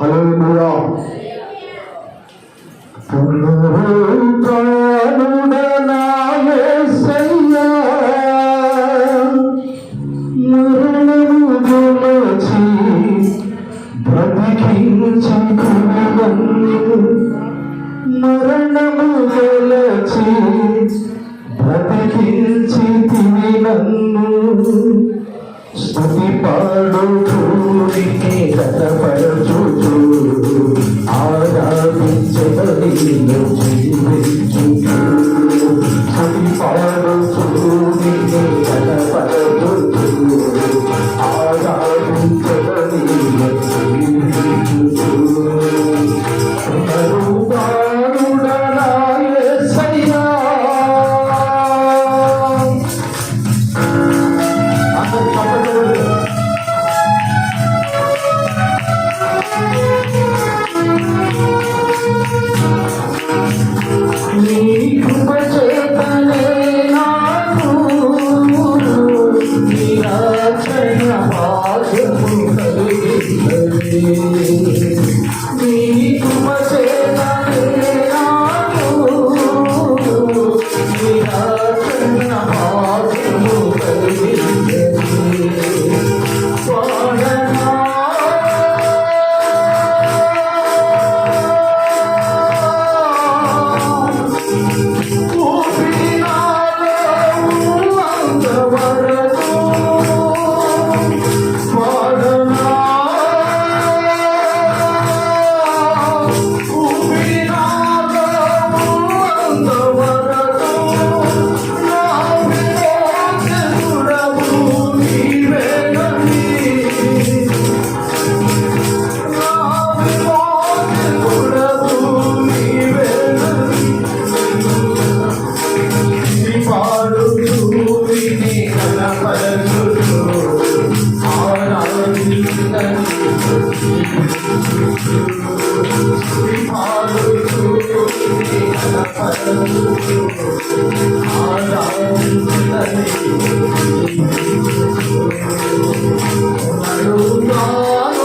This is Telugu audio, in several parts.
హల్లెలూయా. మరణము గెలచి బ్రతికించి తిని నన్ను. స్తుతి పాడుతూ నీకే గతపరచుచు ఆరాధించబడి జీవించు స్తుతి పాడుతూ నీకే గతపరచుచు ఆరాధించబడి జీవించు uma vez. నాకు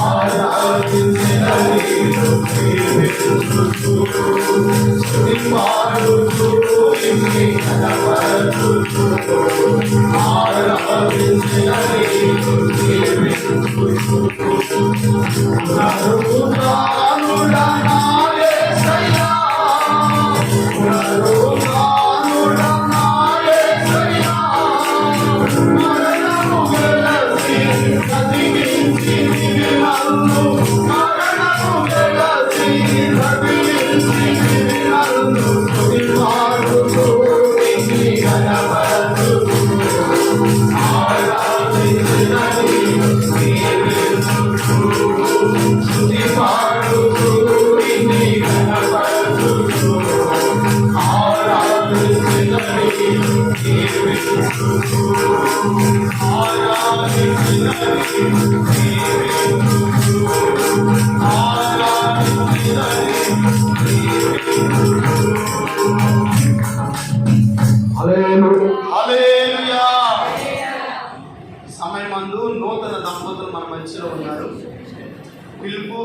Thank you. సమయమందు నూతన దంపతులు మన మధ్యలో ఉన్నారు. పిలుపు.